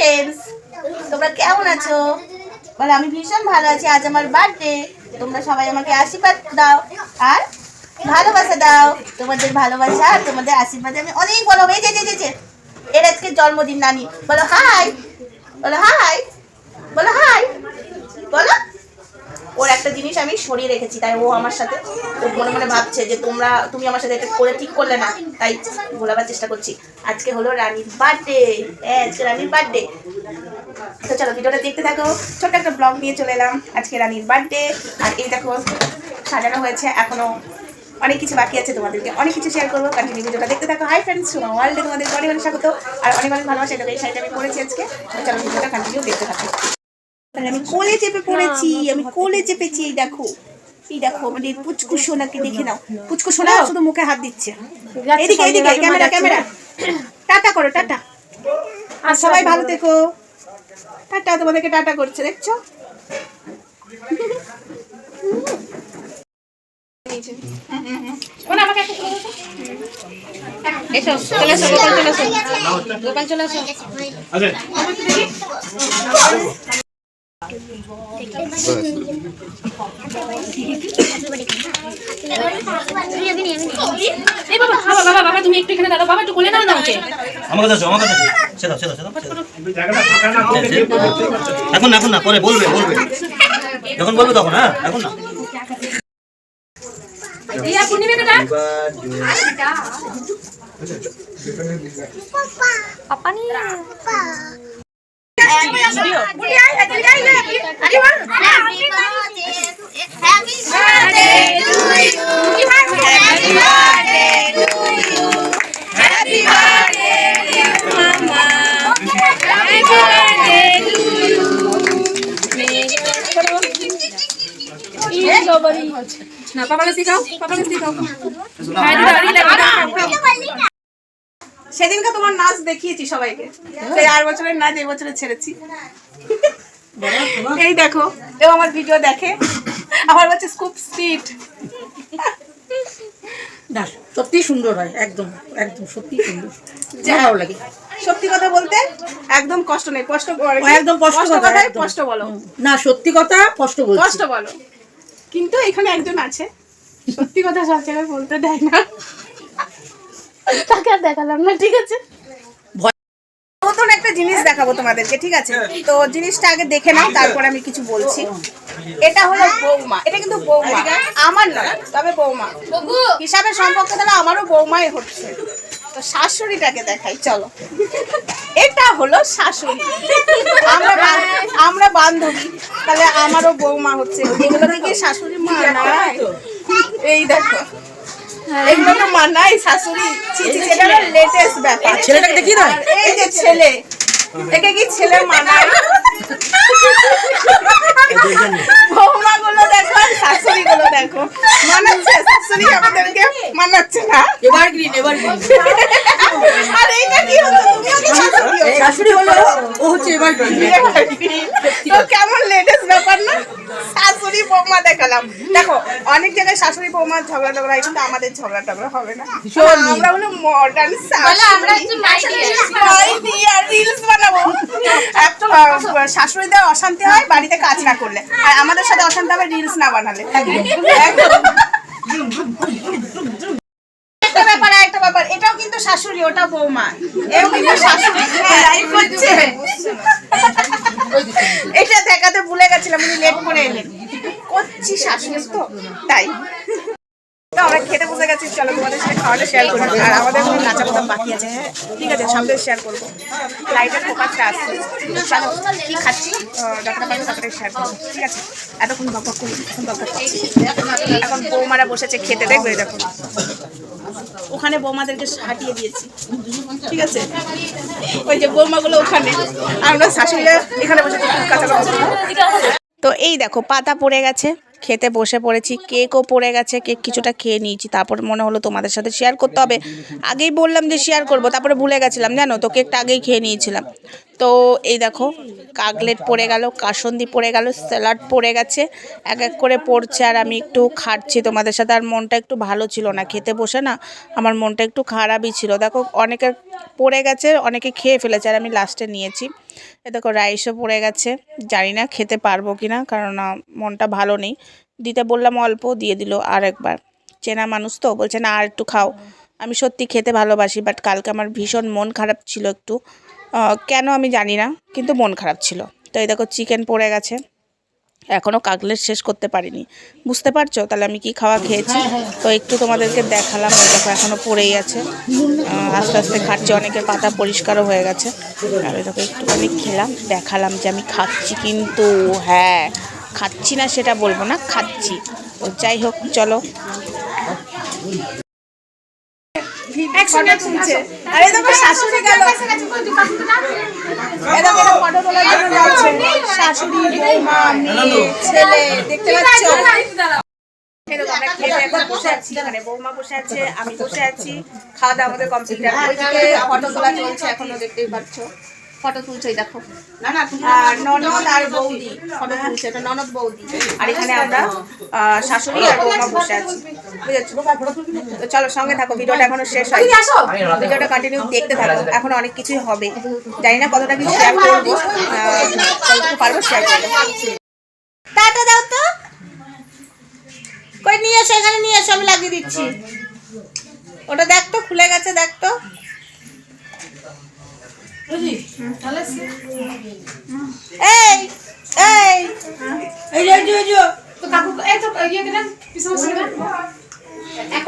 Friends তোমরা কেমন আছো? বলে আমি ভীষণ ভালো আছি। আজ আমার বার্থডে তোমরা সবাই আমাকে আশীর্বাদ দাও আর ভালোবাসা দাও। তোমাদের ভালোবাসা আর তোমাদের আশীর্বাদে আমি অনেক বড় হয়ে যে এর আজকে জন্মদিন, নানি। বলো হাই বলো হাই বলো হাই বলো ওর একটা জিনিস আমি সরিয়ে রেখেছি, তাই ও আমার সাথে ও মনে মনে ভাবছে যে তোমরা, তুমি আমার সাথে এটা করে ঠিক করলে না, তাই বলাবার চেষ্টা করছি। আজকে হলো রানীর বার্থডে হ্যাঁ আজকে রানীর বার্থডে তো চলো, ভিডিওটা দেখতে থাকো, ছোট্ট একটা ব্লগ নিয়ে চলে এলাম, আজকে রানীর বার্থডে আর এই দেখো, সাজানো হয়েছে এখনও অনেক কিছু বাকি আছে, তোমাদেরকে অনেক কিছু শেয়ার করব। কন্টিনিউ ভিডিওটা দেখতে থাকো। হাই ফ্রেন্ডস সুমা ওয়ার্ল্ডে তোমাদের অনেক অনেক স্বাগত আর অনেক অনেক ভালোবাসা এটা এই শাড়িটা আমি পরেছি আজকে। চলো, ভিডিওটা কন্টিনিউ দেখতে থাকো। তাহলে আমি কোলে চেপে পড়েছি আমি কোলে চেপেছি এই দেখো এই দেখো আমাদের পুচকু সোনাকে দেখে নাও। পুচকু সোনা শুধু মুখে হাত দিচ্ছে। এদিকে এদিকে ক্যামেরা ক্যামেরা টাটা করো টাটা। আর সবাই ভালো থেকো। টাটা তোমাদেরকে টাটা করছে দেখছ? এসো চলে এসো গোপাল চলে এসো। গোপাল চলে এসো। বাবা বাবা বাবা বাবা তুমি একটু এখানে দাঁড়াও বাবা একটু কোলে নাও না ওকে আমার কাছে আমার। এখন এখন না পরে বলবে বলবে। যখন বলবে তখন হ্যাঁ এখন না। পূর্ণিমাকে ডাক শিখাও বাবাকে শিখাও হ্যাঁ দিদা দাঁড়িয়ে লাগো সেদিনকে তোমার নাচ দেখিয়েছি সবাইকে। সেই আর বছরের নাচ এই বছরে ছেড়েছি। এই দেখো এও আমার ভিডিও দেখে। আমার বলছে খুব স্পিড না সত্যি সুন্দর হয় একদম একদম সত্যি সুন্দর। যা ভালো লাগে। সত্যি কথা বলতে একদম কষ্ট নেই কষ্ট একদম কষ্ট কথা, কথাই কষ্ট বলো। না সত্যি কথা কষ্ট বলছি। কষ্ট বলো। কিন্তু এখানে একজন আছে। সত্যি কথা সব জায়গায় বলতে দেয় না। তাকে আর দেখালাম না ঠিক আছে? নতুন একটা জিনিস দেখাবো তোমাদেরকে ঠিক আছে? তো জিনিসটা আগে দেখে নাও তারপরে আমি কিছু বলছি। এটা হলো বৌমা এটা কিন্তু বৌমা। আমার নয় তবে বৌমা। হিসাবে সম্পর্ক তাহলে আমারও বৌমাই হচ্ছে। তো শাশুড়িটাকে দেখাই চলো। এটা হলো শাশুড়ি। আমরা আমরা বান্ধবী তাহলে আমারও বৌমা হচ্ছে। এগুলোকে কি শাশুড়ি মানায় এই দেখো। এগুলো তো মানাই শাশুড়ি। এটা লেটেস্ট ব্যাপার। ছেলেটাকে দাও। আর এই যে ছেলে। একে কি ছেলে মানায়? বৌমা গুলো দেখো আর শাশুড়ি গুলো দেখো। মানাচ্ছে শাশুড়ি আমাদেরকে মানাচ্ছে না। এবার গ্রিন এবার গ্রিন আর এইটা কি হলো? তুমিও শাশুড়ি শাশুড়ি হলো ও হচ্ছে এবার গ্রিন তো কেমন লেটেস্ট ব্যাপার না? শাশুড়ি বৌমা দেখালাম। দেখো অনেক জায়গায় শাশুড়ি বৌমা ঝগড়া টগড়া হয়, কিন্তু আমাদের ঝগড়া টগড়া হবে না। আমরা হলো মডার্ন রিলস বানাবো। একটা শাশুড়িদের অশান্তি হয় বাড়িতে কাজ না করলে। আর আমাদের সাথে অশান্তি হবে রিলস না বানালে। একটা ব্যাপার আর একটা ব্যাপার। এটাও কিন্তু শাশুড়ি ওটা বৌমা। এও কিন্তু শাশুড়ি। লাইভ করছে। এটা দেখাতে ভুলে গেছিলাম উনি লেট করে এলেন। করছি শাশুড়ি তো, তাই। তো আমরা খেতে বসে গেছি, চলো তোমাদের সাথে খাওয়াটা শেয়ার করব। আর আমাদের কোনো নাচা কথা বাকি আছে হ্যাঁ? ঠিক আছে সামনে শেয়ার করব। লাইটের ফোকাসটা আসছে চলো, কি খাচ্ছি? যতটা শেয়ার করব, ঠিক আছে? এতক্ষণ বকবক করি এখন করছি। এখন বৌমারা বসেছে খেতে, দেখবে দেখো। ওখানে বৌমাদেরকে হাঁটিয়ে দিয়েছি, ঠিক আছে? ওই যে বৌমাগুলো ওখানে, আমরা শাশুড়িরা এখানে বসে কাঁচা তো এই দেখো, পাতা পড়ে গেছে, খেতে বসে পড়েছি কেকও পড়ে গেছে কেক কিছুটা খেয়ে নিয়েছি, তারপর মনে হলো তোমাদের সাথে শেয়ার করতে হবে। আগেই বললাম যে শেয়ার করব, তারপরে ভুলে গেছিলাম, জানো তো কেকটা আগেই খেয়ে নিয়েছিলাম। তো এই দেখো, কাগলেট পড়ে গেল, কাসন্দি পড়ে গেল, স্যালাড পড়ে গেছে এক এক করে পড়ছে আর আমি একটু খাচ্ছি তোমাদের সাথে। আর মনটা একটু ভালো ছিল না, খেতে বসে না, আমার মনটা একটু খারাপই ছিল। দেখো, অনেকে পড়ে গেছে, অনেকে খেয়ে ফেলেছে আর আমি লাস্টে নিয়েছি। এ দেখো, রাইসও পড়ে গেছে, জানি না খেতে পারব কি না কারণ মনটা ভালো নেই। দিতে বললাম অল্প, দিয়ে দিল আর একবার চেনা মানুষ তো, বলছে, না, আর একটু খাও। আমি সত্যি খেতে ভালোবাসি বাট কালকে আমার ভীষণ মন খারাপ ছিল একটু। কেন আমি জানি না কিন্তু মন খারাপ ছিল। তো এই দেখো চিকেন পড়ে গেছে। এখনও কাকলেট শেষ করতে পারিনি। বুঝতে পারছ? তাহলে আমি কি খাওয়া খেয়েছি? তো একটু তোমাদেরকে দেখালাম। ওই দেখো এখনও পড়েই আছে। আস্তে আস্তে খাচ্ছে। অনেকের পাতা পরিষ্কারও হয়ে গেছে। আর ওই দেখো একটুখানি খেলাম দেখালাম যে আমি খাচ্ছি কিন্তু হ্যাঁ খাচ্ছি না সেটা বলব না খাচ্ছি। যাই হোক চলো। একসঙ্গে তুলছে। আরে তোমার শাশুড়ি গেল। এরকম এরকম ফটো তোলার জন্য যাচ্ছে। শাশুড়ি বৌমা মেয়ে ছেলে দেখতে পাচ্ছ? মানে বৌমা বসে আছে আমি বসে আছি। খাওয়া দাওয়া আমাদের কমপ্লিট ফটো তোলা চলছে এখনও দেখতেই পাচ্ছ। ফটো তুলছে দেখো। আর ননদ আর বৌদি ফটো তুলছে এটা ননদ বৌদি। আর এখানে আমরা আহ, শাশুড়ি আর বৌমা বসে আছি। বুঝেছ? তো চলো সঙ্গে থাকো ভিডিওটা এখনও শেষ হয় ভিডিওটা কন্টিনিউ দেখতে থাকো। এখনও অনেক কিছুই হবে। জানি না কতটা কি শেয়ার করব। পারব শেয়ার করব। টাটা দাও তো। কই নিয়ে এসো এখানে নিয়ে এসো আমি লাগিয়ে দিচ্ছি। ওটা দেখ তো খুলে গেছে দেখ তো। এই এই।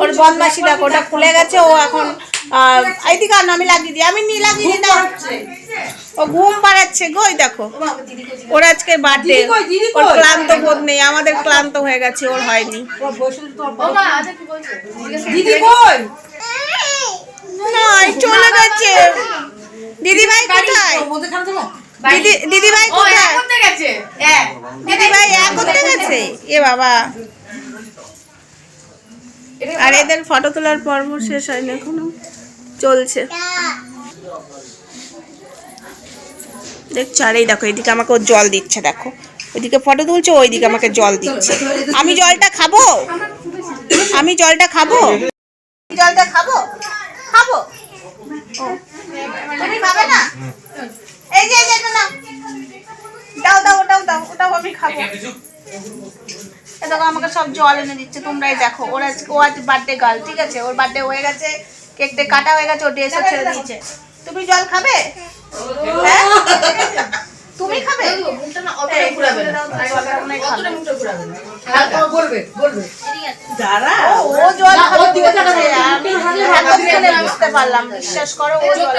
ওর বদমাসি দেখো ওটা খুলে গেছে ও এখন এইদিকে আমি লাগিয়ে দিই আমি লাগিয়ে দিই দাও। ও ঘুম পাড়াচ্ছে দেখো। ওর আজকে বার্থডে ওর ক্লান্ত বোধ নেই আমাদের ক্লান্ত হয়ে গেছে ওর হয়নি। দিদি কই? চলে গেছে। দিদি ভাই কোথায়? মধ্যে দিদি দিদি ভাই কোথায়? দিদি ভাই এক করতে গেছে? এ বাবা। আর এদের ফটো তোলার পর্ব শেষ হয়নি এখনও। চলছে। দেখছ আর এই দেখো এদিকে আমাকে জল দিচ্ছে দেখো। ওইদিকে ফটো তুলছে ওইদিকে আমাকে জল দিচ্ছে। আমি জলটা খাব? আমি জলটা খাব? জলটা খাব? খাব? ও, তুমি খাবে না এই যে এটা নাও দাও দাও ওটাও দাও ওটাও আমি খাব এ দেখো আমাকে সব জল এনে দিচ্ছে তোমরাই দেখো ওর আজকে ও আজ বার্থডে গার্ল ঠিক আছে ওর বার্থডে হয়ে গেছে কেকটা কাটা হয়ে গেছে ও ড্রেসও ছেড়ে দিয়েছে তুমি জল খাবে হ্যাঁ? তুমি খাবে? এই, দাও, দাও, জলটা মনে হয় খাবে। বলবে বলবে। ও জল আমি এতক্ষণে বুঝতে পারলাম বিশ্বাস করো ও জল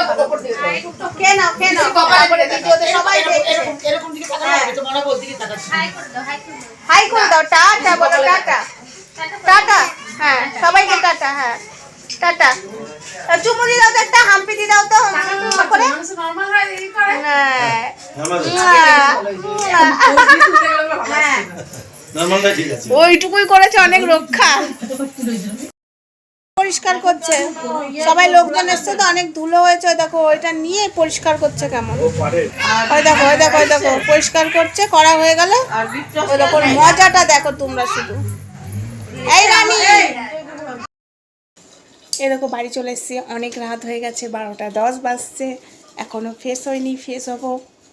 সবাই এরকম দিকে ওর দিকে তাকাচ্ছি। হাই করে দাও টাটা বলো টাটা। টাটা। হ্যাঁ সবাইকে টাটা হ্যাঁ। টাটা। দাও তো একটা হাম্পি দিয়ে দাও তো করে। হ্যাঁ হ্যাঁ নর্মালটা ঠিক আছে ওইটুকুই করেছে অনেক রক্ষা। পরিষ্কার করছে। সবাই লোকজন এসছে তো অনেক ধুলো হয়েছে। ওই দেখো ওইটা নিয়ে পরিষ্কার করছে কেমন। ওই দেখো ওই দেখো ওই দেখো পরিষ্কার করছে করা হয়ে গেল। ওই দেখো মজাটা দেখো তোমরা শুধু। এই রানী। এরকম বাড়ি চলে এসেছি। অনেক রাত হয়ে গেছে বারোটা দশ বাজছে। এখনও ফ্রেশ হয়নি ফ্রেশ হব।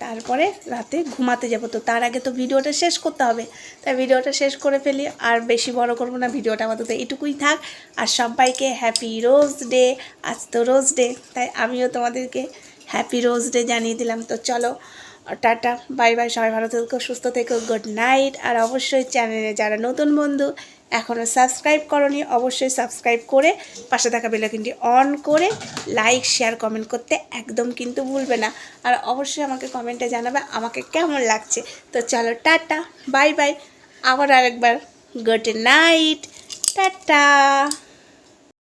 তারপরে রাতে ঘুমাতে যাব। তো তার আগে তো ভিডিওটা শেষ করতে হবে। তাই ভিডিওটা শেষ করে ফেলি। আর বেশি বড় করব না, ভিডিওটা আপাতত এটুকুই থাক। আর সবাইকে হ্যাপি রোজ ডে আজ তো রোজ ডে তাই আমিও তোমাদেরকে হ্যাপি রোজ ডে জানিয়ে দিলাম। তো চলো টাটা বাই বাই সবাই ভালো থেকো, সুস্থ থেকো গুড নাইট আর অবশ্যই চ্যানেলে যারা নতুন বন্ধু এখনও সাবস্ক্রাইব করনি, অবশ্যই সাবস্ক্রাইব করে পাশে থাকা বেলাকিনটি অন করে লাইক শেয়ার কমেন্ট করতে একদম কিন্তু ভুলবে না। আর অবশ্যই আমাকে কমেন্টে জানাবে আমাকে কেমন লাগছে। তো চলো টাটা বাই বাই আবার আরেকবার গুড নাইট টাটা।